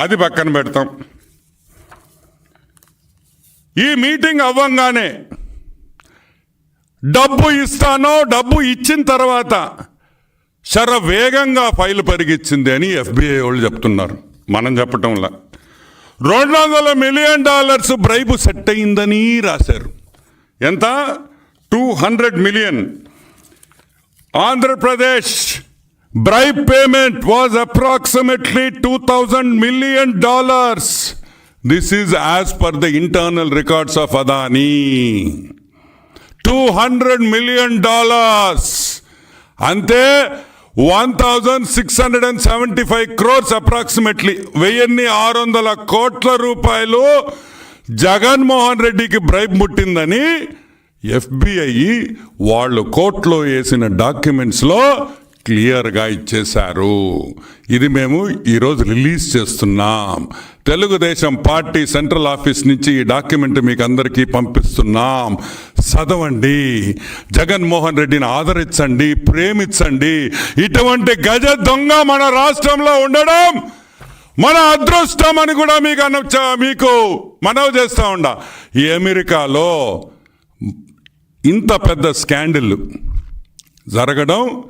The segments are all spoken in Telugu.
అది పక్కన పెడతాం. ఈ మీటింగ్ అవ్వంగానే డబ్బు ఇస్తానో డబ్బు ఇచ్చిన తర్వాత శర వేగంగా ఫైల్ పరిగిచ్చింది అని ఎఫ్బిఐ వాళ్ళు చెప్తున్నారు. మనం చెప్పటంలా రెండు వందల మిలియన్ డాలర్స్ బ్రైబు సెట్ అయిందని రాశారు. ఎంత? Two hundred million. Andhra Pradesh bribe payment was approximately two thousand million dollars this is as per the internal records of Adani two hundred million dollars అంతే one thousand six hundred and seventy five crores approximately వెయ్యిన్ని ఆరు వందల కోట్ల రూపాయలు జగన్మోహన్ రెడ్డికి బ్రైబ్ ముట్టిందని ఎఫ్బిఐ వాళ్ళు కోర్టులో వేసిన డాక్యుమెంట్స్లో క్లియర్గా ఇచ్చేశారు. ఇది మేము ఈరోజు రిలీజ్ చేస్తున్నాం. తెలుగుదేశం పార్టీ సెంట్రల్ ఆఫీస్ నుంచి ఈ డాక్యుమెంట్ మీకు అందరికీ పంపిస్తున్నాం. చదవండి. జగన్మోహన్ రెడ్డిని ఆదరించండి ప్రేమించండి. ఇటువంటి గజ దొంగ మన రాష్ట్రంలో ఉండడం మన అదృష్టం అని కూడా మీకు అన మీకు మనవి చేస్తూ ఉండ. ఈ అమెరికాలో ఇంత పెద్ద స్కాండిల్ జరగడం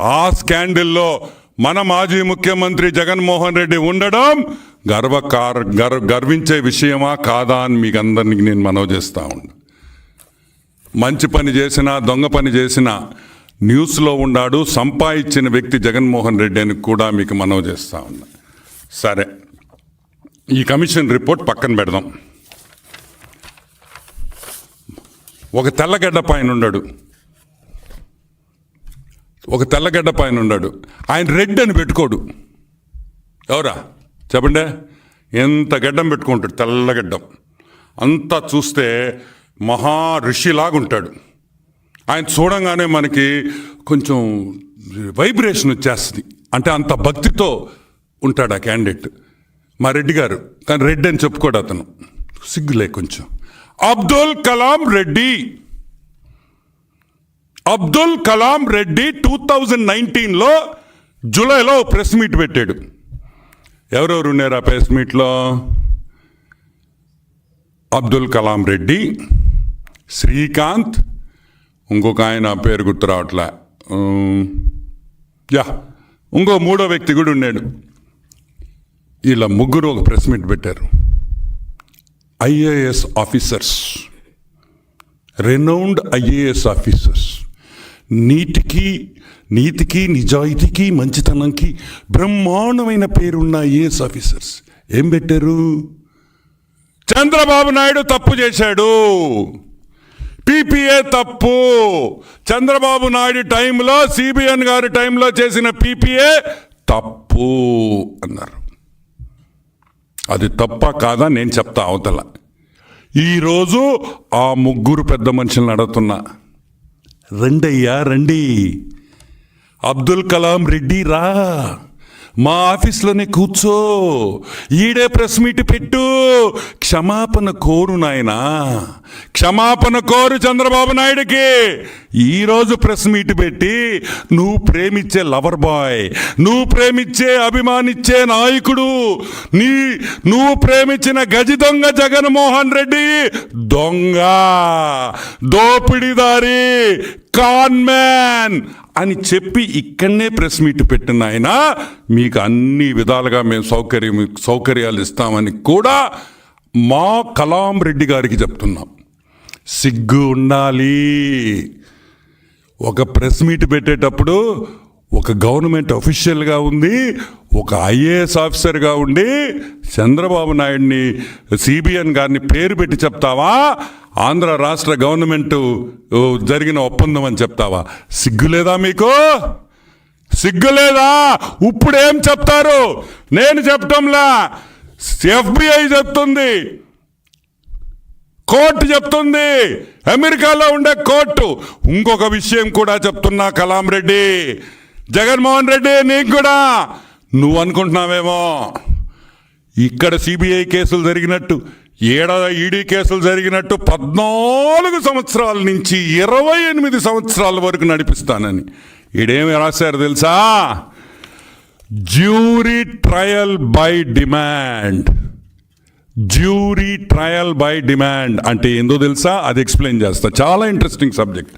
ఆ స్కాండిల్లో మన మాజీ ముఖ్యమంత్రి జగన్మోహన్ రెడ్డి ఉండడం గర్వకార గర్వ గర్వించే విషయమా కాదా అని మీకు అందరినీ నేను మనవి చేస్తా ఉన్నా. మంచి పని చేసినా దొంగ పని చేసినా న్యూస్లో ఉన్నాడు సంపాదించిన వ్యక్తి జగన్మోహన్ రెడ్డి అని కూడా మీకు మనవి చేస్తా ఉన్నా. సరే ఈ కమిషన్ రిపోర్ట్ పక్కన పెడదాం. ఒక తెల్లగడ్డ పైన ఉండడు. ఒక తెల్లగడ్డ పైన ఉన్నాడు. ఆయన రెడ్ అని పెట్టుకోడు. ఎవరా? చెప్పండి. ఎంత గడ్డం పెట్టుకుంటాడు తెల్లగడ్డం అంతా చూస్తే మహా ఋషిలాగా ఉంటాడు. ఆయన చూడంగానే మనకి కొంచెం వైబ్రేషన్ వచ్చేస్తుంది. అంటే అంత భక్తితో ఉంటాడు ఆ క్యాండిడేట్. మా రెడ్డి గారు కానీ రెడ్డి అని చెప్పుకోడు అతను. సిగ్గులే కొంచెం. అబ్దుల్ కలాం రెడ్డి. అబ్దుల్ కలాం రెడ్డి టూ థౌజండ్ నైన్టీన్లో జూలైలో ప్రెస్ మీట్ పెట్టాడు. ఎవరెవరు ఉన్నారు ఆ ప్రెస్ మీట్లో? అబ్దుల్ కలాం రెడ్డి శ్రీకాంత్ ఇంకొక ఆయన పేరు గుర్తు రావట్లే. యా ఇంకో మూడో వ్యక్తి కూడా ఉన్నాడు. ఇలా ముగ్గురు ఒక ప్రెస్ మీట్ పెట్టారు. IAS officers. Renowned IAS officers. నీటికి నీతికి నిజాయితీకి మంచితనంకి బ్రహ్మాండమైన పేరున్న ఐఏఎస్ ఆఫీసర్స్. ఏం పెట్టారు? చంద్రబాబు నాయుడు తప్పు చేశాడు. పీపీఏ తప్పు. చంద్రబాబు నాయుడు టైంలో సిబిఎన్ గారి టైంలో చేసిన పీపీఏ తప్పు అన్నారు. అది తప్ప కాదా నేను చెప్తా అవతల. ఈరోజు ఆ ముగ్గురు పెద్ద మనుషులను అడుగుతున్నా. రండయ్యా రండి అబ్దుల్ కలాం రెడ్డి రా మా ఆఫీస్లోనే కూర్చో. ఈడే ప్రెస్ మీట్ పెట్టు. క్షమాపణ కోరు నాయనా. క్షమాపణ కోరు చంద్రబాబు నాయుడుకి. ఈరోజు ప్రెస్ మీట్ పెట్టి నువ్వు ప్రేమిచ్చే లవర్ బాయ్ నువ్వు ప్రేమిచ్చే అభిమానిచ్చే నాయకుడు నీ నువ్వు ప్రేమించిన గజి దొంగ జగన్మోహన్ రెడ్డి దొంగ దోపిడిదారి కాన్మ్యాన్ అని చెప్పి ఇక్కడనే ప్రెస్ మీట్ పెట్టిన ఆయన మీకు అన్ని విధాలుగా మేము సౌకర్యం సౌకర్యాలు ఇస్తామని కూడా మా కలాం రెడ్డి గారికి చెప్తున్నాం. సిగ్గు ఉండాలి. ఒక ప్రెస్ మీట్ పెట్టేటప్పుడు ఒక గవర్నమెంట్ అఫీషియల్గా ఉంది ఒక ఐఏఎస్ ఆఫీసర్గా ఉండి చంద్రబాబు నాయుడిని సిబిఎన్ గారిని పేరు పెట్టి చెప్తావా? ఆంధ్ర రాష్ట్ర గవర్నమెంట్ జరిగిన ఒప్పందం అని చెప్తావా? సిగ్గులేదా మీకు? సిగ్గులేదా? ఇప్పుడు ఏం చెప్తారు? నేను చెప్పటంలా. ఎఫ్బిఐ చెప్తుంది. కోర్టు చెప్తుంది. అమెరికాలో ఉండే కోర్టు. ఇంకొక విషయం కూడా చెప్తున్నా కలాం రెడ్డి. జగన్మోహన్ రెడ్డి నీకు కూడా. నువ్వు అనుకుంటున్నావేమో? ఇక్కడ సిబిఐ కేసులు జరిగినట్టు. ఏడ ఈడీ కేసులు జరిగినట్టు పద్నాలుగు సంవత్సరాల నుంచి ఇరవై ఎనిమిది సంవత్సరాల వరకు నడిపిస్తానని. ఈడేమి రాశారు తెలుసా? Jury trial by demand. Jury trial by demand అంటే ఏందో తెలుసా? అది ఎక్స్ప్లెయిన్ చేస్తా. చాలా ఇంట్రెస్టింగ్ సబ్జెక్ట్.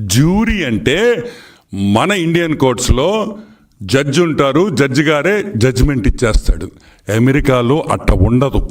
జ్యూరీ అంటే మన ఇండియన్ కోర్ట్స్లో జడ్జి ఉంటారు జడ్జి గారే జడ్జిమెంట్ ఇచ్చేస్తాడు. అమెరికాలో అట్ట ఉండదు.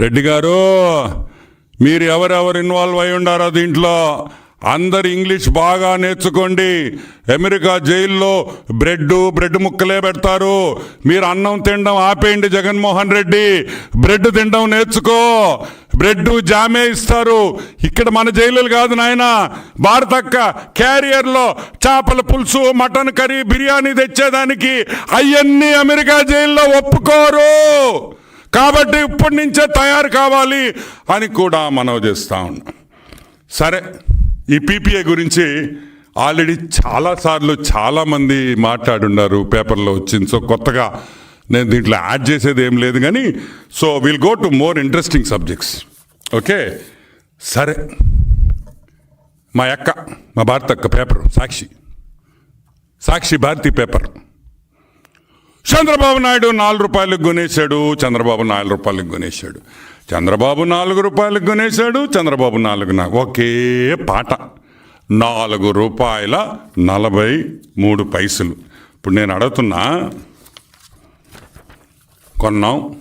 రెడ్డి గారు మీరు ఎవరెవరు ఇన్వాల్వ్ అయి ఉండారో దీంట్లో అందరు ఇంగ్లీష్ బాగా నేర్చుకోండి. అమెరికా జైల్లో బ్రెడ్ బ్రెడ్ ముక్కలే పెడతారు. మీరు అన్నం తినడం ఆపేయండి జగన్మోహన్ రెడ్డి. బ్రెడ్ తినడం నేర్చుకో. బ్రెడ్ జామే ఇస్తారు. ఇక్కడ మన జైలులు కాదు నాయన. భారతక్క క్యారియర్లో చేపల పులుసు మటన్ కర్రీ బిర్యానీ తెచ్చేదానికి అవన్నీ అమెరికా జైల్లో ఒప్పుకోరు. కాబట్టి ఇప్పటి నుంచే తయారు కావాలి అని కూడా మనవి చేస్తా ఉన్నాం. సరే ఈ పీపీఏ గురించి ఆల్రెడీ చాలాసార్లు చాలామంది మాట్లాడున్నారు పేపర్లో వచ్చింది. సో కొత్తగా నేను దీంట్లో యాడ్ చేసేది ఏం లేదు కానీ so will go to more interesting subjects okay? సరే. మా అక్క మా భారత అక్క పేపర్ సాక్షి. సాక్షి భారతి పేపర్. చంద్రబాబు నాయుడు నాలుగు రూపాయలకు కొనేశాడు చంద్రబాబు నాలుగు రూపాయలకు కొనేశాడు. చంద్రబాబు నాలుగు రూపాయలకు కొనేశాడు చంద్రబాబు నాలుగు నా ఒకే పాట. నాలుగు రూపాయల నలభై మూడు పైసలు. ఇప్పుడు నేను అడుగుతున్నా కొన్నాం.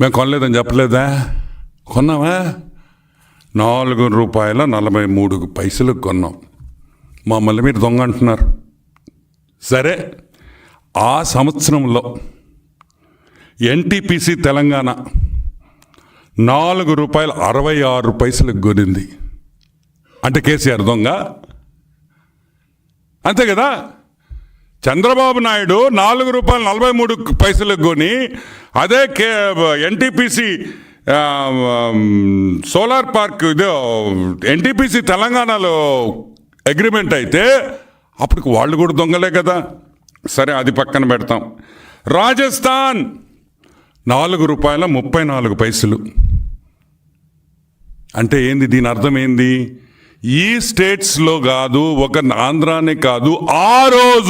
మేము కొనలేదని చెప్పలేదా? కొన్నావా? నాలుగు రూపాయల నలభై మూడు పైసలకు కొన్నాం. మమ్మల్ని మీరు దొంగ అంటున్నారు. సరే. ఆ సంవత్సరంలో ఎన్టీపీసీ తెలంగాణ నాలుగు రూపాయల అరవై ఆరు పైసలకు కొనింది. అంటే కేసీఆర్ దొంగ? అంతే కదా? చంద్రబాబు నాయుడు నాలుగు రూపాయలు నలభై మూడు పైసలకు కొని అదే కే ఎన్టీపీసీ సోలార్ పార్క్ ఇది ఎన్టీపీసీ తెలంగాణలో అగ్రిమెంట్ అయితే అప్పటికి వాళ్ళు కూడా దొంగలే కదా. సరే అది పక్కన పెడతాం. రాజస్థాన్! నాలుగు రూపాయల ముప్పై నాలుగు పైసలు. అంటే ఏంది దీని అర్థం ఏంది? ఈ స్టేట్స్లో కాదు ఒక ఆంధ్రానే కాదు ఆ రోజు